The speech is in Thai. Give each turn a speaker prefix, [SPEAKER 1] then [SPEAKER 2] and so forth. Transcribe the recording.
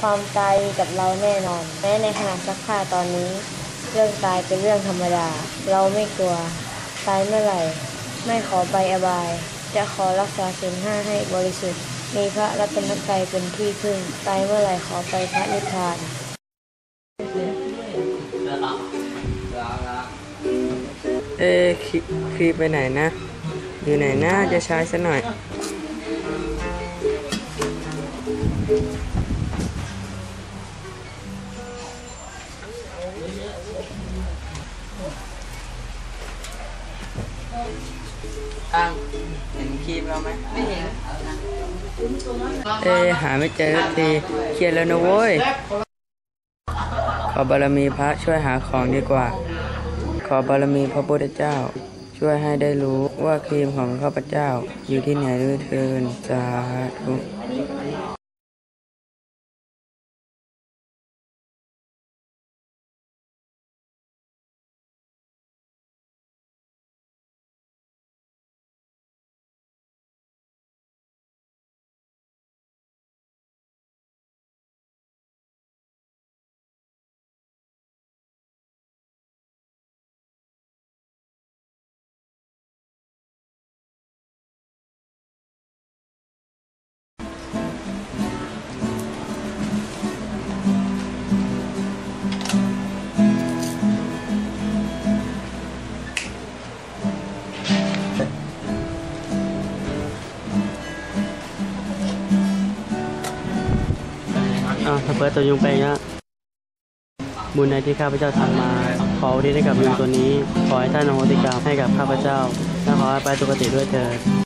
[SPEAKER 1] ความตายกับเราแน่นอน แม้ในขณะซักผ้าตอนนี้ เรื่องตายเป็นเรื่องธรรมดา เราไม่กลัว ตายเมื่อไหร่ ไม่ขอไปอบาย จะขอรักษาศีลห้าให้บริสุทธิ์ มีพระรัตนตรัยเป็นที่พึ่ง ตายเมื่อไหร่ขอไปพระนิพพาน
[SPEAKER 2] เอ๊คครีไปไหนนะ อยู่ไหนนะจะใช้ซะหน่อย ตั้งเห็นครีมเราไหมไม่เห็นเอ๊ะหาไม่เจอสักทีเครียดแล้วนะเว้ย ขอบารมีพระช่วยหาของดีกว่า ขอบารมีพระพุทธเจ้า ช่วยให้ได้รู้ว่าครีมของข้าพเจ้าอยู่ที่ไหนด้วยเทินสาธุ
[SPEAKER 3] ถ้าเปิดตัวยุงไปนะบุญใดที่ข้าพเจ้าทำมา ขออุทิศให้กับยุงตัวนี้ ขอให้ท่านอโหสิกรรมให้กับข้าพเจ้าและขอให้ไปสุคติด้วยเถิด